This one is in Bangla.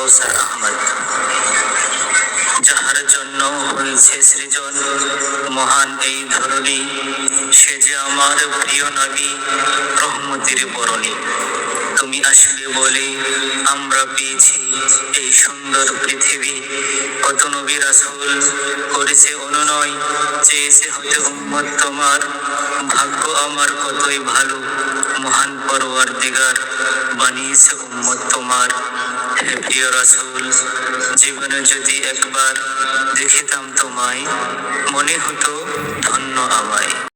কাউসার আহমদ যাহার জন্য হয়েছে সৃজন, মহান এই ধরনী সে যে আমার প্রিয় নবী, রহমতের বরণী। তুমি আসলে বলে আমরা পেয়েছি এই সুন্দর পৃথিবী। কত নবী রাসূল করেছে অনুনয়, চেয়েছে হতে উম্মত তোমার। ভাগ্য আমার কতই ভালো, মহান পরওয়ার দিগার বানিয়েছে উম্মত তোমার। জীবনে যদি একবার দেখিতাম তোমায় মনে হতো ধন্য আমায়।